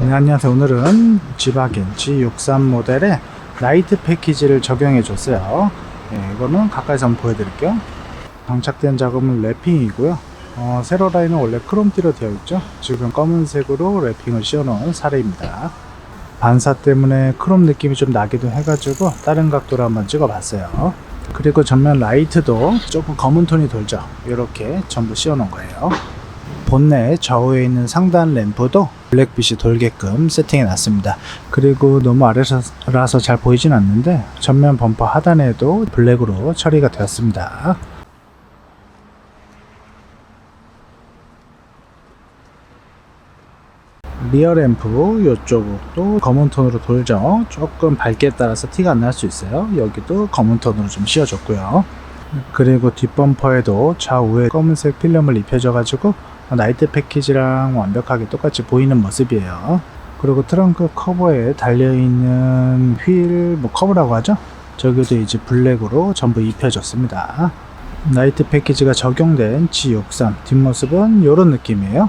네, 안녕하세요. 오늘은 지바겐 G63 모델의 나이트 패키지를 적용해 줬어요. 네, 이거는 가까이서 한번 보여드릴게요. 장착된 작업은 랩핑이고요. 어, 세로 라인은 원래 크롬띠로 되어 있죠. 지금 검은색으로 랩핑을 씌워놓은 사례입니다. 반사 때문에 크롬 느낌이 좀 나기도 해가지고 다른 각도로 한번 찍어봤어요. 그리고 전면 라이트도 조금 검은 톤이 돌죠. 이렇게 전부 씌워놓은 거예요. 본넷 좌우에 있는 상단 램프도 블랙빛이 돌게끔 세팅해 놨습니다. 그리고 너무 아래라서 잘 보이진 않는데 전면 범퍼 하단에도 블랙으로 처리가 되었습니다. 리어 램프 이쪽도 검은 톤으로 돌죠. 조금 밝기에 따라서 티가 안 날 수 있어요. 여기도 검은 톤으로 좀 씌워줬고요. 그리고 뒷범퍼에도 좌우에 검은색 필름을 입혀줘가지고 나이트 패키지랑 완벽하게 똑같이 보이는 모습이에요. 그리고 트렁크 커버에 달려있는 휠, 뭐 커버라고 하죠? 저기도 이제 블랙으로 전부 입혀졌습니다. 나이트 패키지가 적용된 G63 뒷모습은 이런 느낌이에요.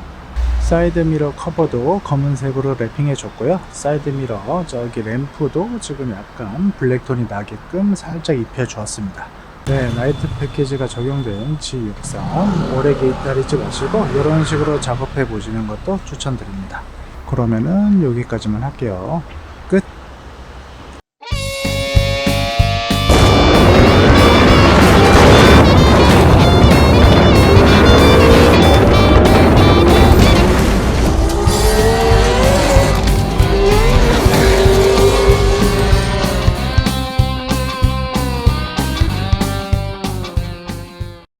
사이드 미러 커버도 검은색으로 랩핑해 줬고요. 사이드 미러 저기 램프도 지금 약간 블랙톤이 나게끔 살짝 입혀 주었습니다. 네, 나이트 패키지가 적용된 G63 오래 게이트하지 마시고 이런 식으로 작업해 보시는 것도 추천드립니다. 그러면은 여기까지만 할게요. 끝.